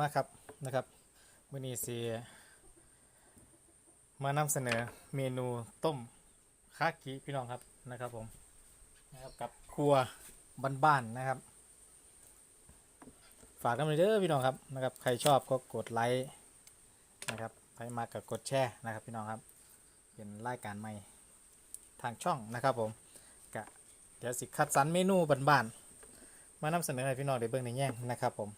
มาครับนะครับมื่อนี้สีมานำเสนอเมนูต้มคากิพี่น้องครับนะครับผมนะครับกับครัวบ้านๆนะครับ ฝากกันไปเด้อพี่น้องครับนะครับ ใครชอบก็กดไลค์นะครับใครมากับกดแชร์นะครับพี่น้องครับ เป็นรายการใหม่ทางช่องนะครับผมกะเดี๋ยวสิคัดสรรเมนูบ้านๆมานำเสนอให้พี่น้องได้เบิ่งในแง่งนะครับผม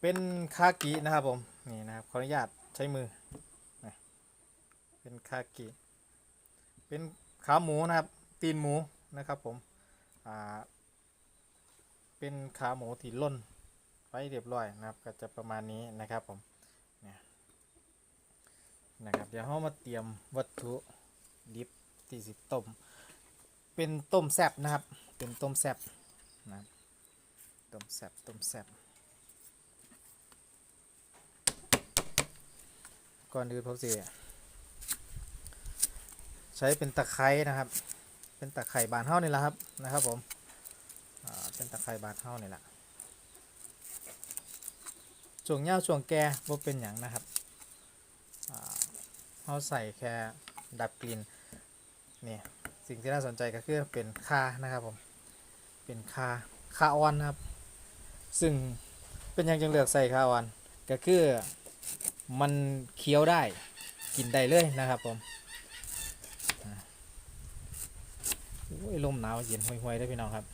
เป็นคากินะครับผมนี่นะครับขออนุญาตใช้มือนะเป็นคากิเป็นขาหมูนะครับ ตีนหมูนะครับผมอ่าเป็นขาหมูที่ล่นไว้เรียบร้อยนะครับ ก็จะประมาณนี้นะครับผมเนี่ยนะครับเดี๋ยวเรามาเตรียมวัตถุดิบที่สิต้ม เป็นต้มแซบนะครับ เป็นต้มแซบนะครับต้มแซบต้มแซบ ก่อนอื่นผมสิใช้เป็นตะไคร้นะครับ เป็นตะไคร้บานเท่านี่แหละครับนะครับผมเป็นตะไคร้บานเท่านี่แหละช่วงเงาช่วงแก่บ่เป็นอย่างนะครับเขาใส่แค่ดับกลิ่นนี่สิ่งที่น่าสนใจก็คือเป็นคานะครับผมเป็นคาคาออนนะครับ ซึ่งเป็นอย่างจังเลือกใส่คาออนก็คือ มันเคี้ยวได้กินได้เลยนะครับผมโอ้ยลมหนาวเย็นห่วยๆได้พี่น้องครับ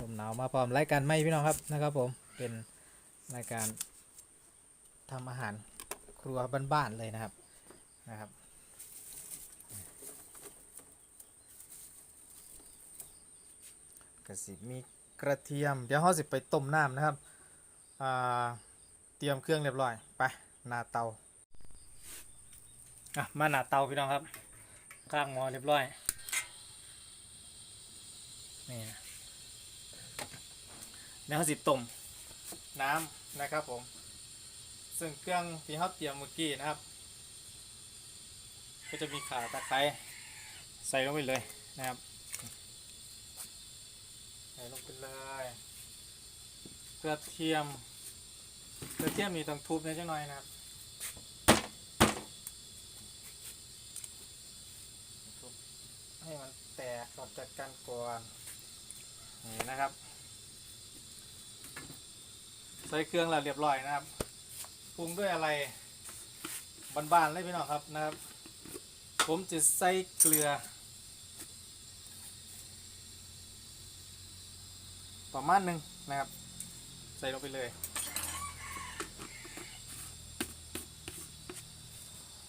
ลมหนาวมาพร้อมรายการไม่พี่น้องครับนะครับ ผมเป็นรายการทำอาหารครัวบ้านๆเลยนะครับนะครับกระสิมีกระเทียม เดี๋ยวเราสิไปต้มน้ำนะครับ เตรียมเครื่องเรียบร้อย ไปหน้าเตาอะมาหน้าเตาพี่น้องครับข้างหม้อเรียบร้อยนี่นะเดี๋ยวเราสิต้มน้ำนะครับผม ซึ่งเครื่องที่เราเตรียมเมื่อกี้นะครับ ก็จะมีข่าตะไคร้ใส่ลงไปเลยนะครับ ใส่ลงไปเลย กระเทียมกระเทียมนี่ต้องทุบนิดหน่อยนะครับให้มันแตกออกจากกันก่อนนี่นะครับ ใส่เครื่องแล้วเรียบร้อยนะครับปรุงด้วยอะไรบานๆเลยพี่น้องครับนะครับ ผมจะใส่เกลือ ประมาณหนึ่งนะครับ ใส่ลงไปเลย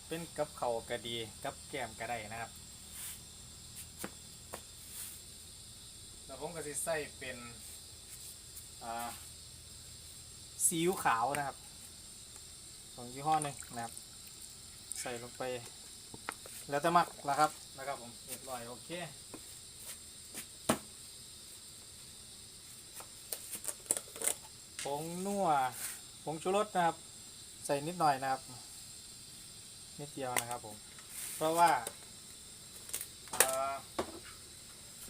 เป็นกับเข่าก็ดีกับแกมก็ได้นะครับ แล้วผมก็จะใส่เป็นซีอิ๊วขาวนะครับ ของยี่ห้อหนึ่งนะครับ ใส่ลงไป แล้วแต่มักแล้วครับนะครับผมเรียบร้อยโอเค ผงนัวผงชูรสนะครับ ใส่นิดหน่อยนะครับ นิดเดียวนะครับผม เพราะว่า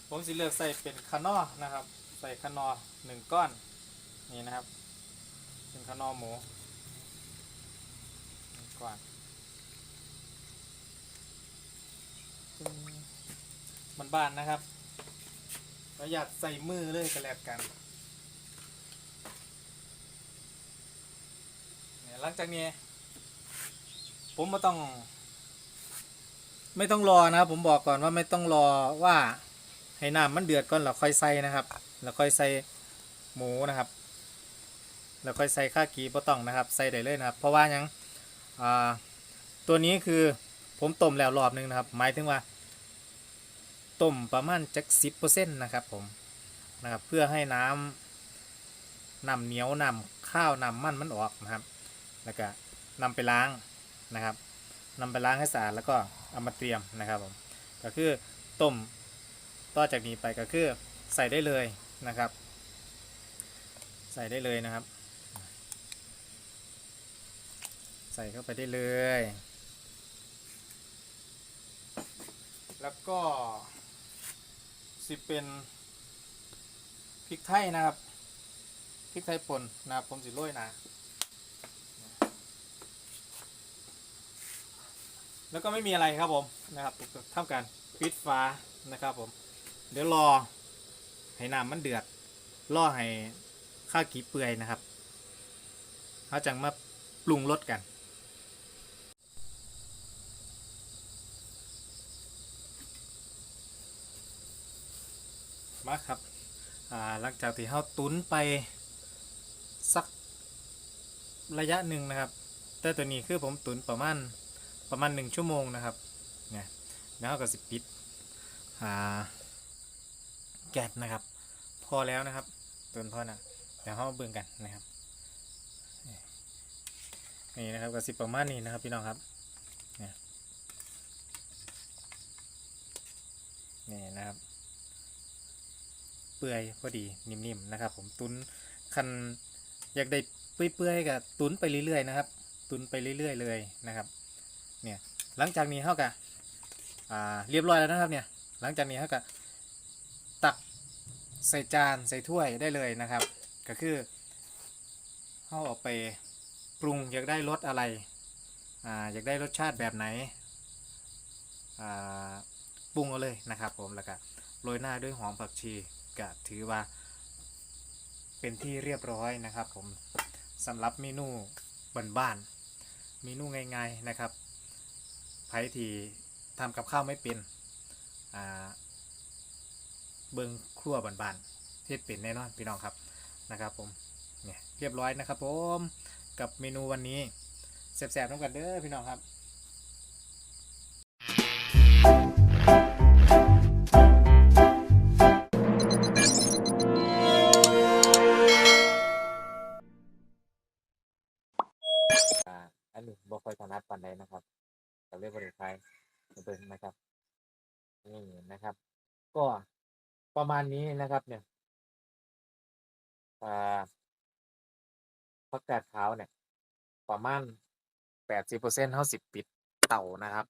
ผมสิเลือกใส่เป็นคานอนะครับ ใส่คานอหนึ่งก้อนนี่นะครับ เป็นคานอหมูหนึ่อนมันบานนะครับประหยัดใส่มือเลยก็แล้วกัน เนี่ย หลังจากนี้ ผมไม่ต้อง ไม่ต้องรอนะครับผมบอกก่อนว่าไม่ต้องรอว่าให้น้ำมันเดือดก่อนแล้วค่อยใส่นะครับแล้วค่อยใส่หมูนะครับ แล้วค่อยใส่ข้าวกีบ่ต้องนะครับ ใส่ได้เลยนะครับ เพราะว่ายังอ่าตัวนี้คือผมต้มแล้วรอบนึงนะครับ หมายถึงว่าต้มประมาณจักสิบเปอร์เซ็นต์นะครับผมนะครับ เพื่อให้น้ำน้ำเหนียวน้ำข้าวน้ำมันมันออกนะครับ แล้วก็นำไปล้างนะครับนำไปล้างให้สะอาดแล้วก็เอามาเตรียมนะครับผมก็คือต้มต่อจากนี้ไปก็คือใส่ได้เลยนะครับ ใส่ได้เลยนะครับ ใส่เข้าไปได้เลย แล้วก็สิเป็นพริกไทยนะครับพริกไทยป่นนะครับผมสิโรยหนะ แล้วก็ไม่มีอะไรครับผมนะครับผมจะทำการปิดฟ้านะครับผม เดี๋ยวรอให้น้ำมันเดือด รอให้ข้าวกีเปื่อยนะครับเขาจังมาปรุงรสกันมาครับหลังจากที่เขาตุนไปสักระยะหนึ่งนะครับ แต่ตัวนี้คือผมตุนประมาณ ประมาณหนึ่งชั่วโมงนะครับเนี่ยแล้วก็สิปิดอ่าแก๊สนะครับ พอแล้วนะครับตุนพอนะเดี๋ยวเราเบิ่งกันนะครับนี่นะครับก็สิประมาณนี้นะครับพี่น้องครับเนี่ยนี่นะครับเปื่อยพอดีนิ่มๆนะครับ ผมตุนคันอยากได้เปื่อยๆกับตุนไปเรื่อยๆนะครับ ตุนไปเรื่อยๆเลยนะครับ เนี่ยหลังจากนี้เท่ากับอ่าเรียบร้อยแล้วนะครับเนี่ยหลังจากนี้เท่ากับตักใส่จานใส่ถ้วยได้เลยนะครับ ก็คือเข้าเอาไปปรุงอยากได้รสอะไรอ่าอยากได้รสชาติแบบไหนอ่าปรุงเอาเลยนะครับ ผมแล้วก็โรยหน้าด้วยหอมผักชีก็ถือว่าเป็นที่เรียบร้อยนะครับ ผมสำหรับเมนูบ้านๆเมนูง่ายๆนะครับ ใครที่ทำกับข้าวไม่เป็นเบิงครัวบานๆเฮ็ดเป็นแน่นอนพี่น้องครับนะครับผมเนี่ยเรียบร้อยนะครับผมกับเมนูวันนี้แซ่บๆน้ำกันเด้อพี่น้องครับ เบิ่งนะครับนี่นะครับ ก็ประมาณนี้นะครับ เนี่ยอ่าผักกาดขาวเนี่ย ประมาณแปดสิบเปอร์เซ็นต์ห้าสิบปิดเต่านะครับ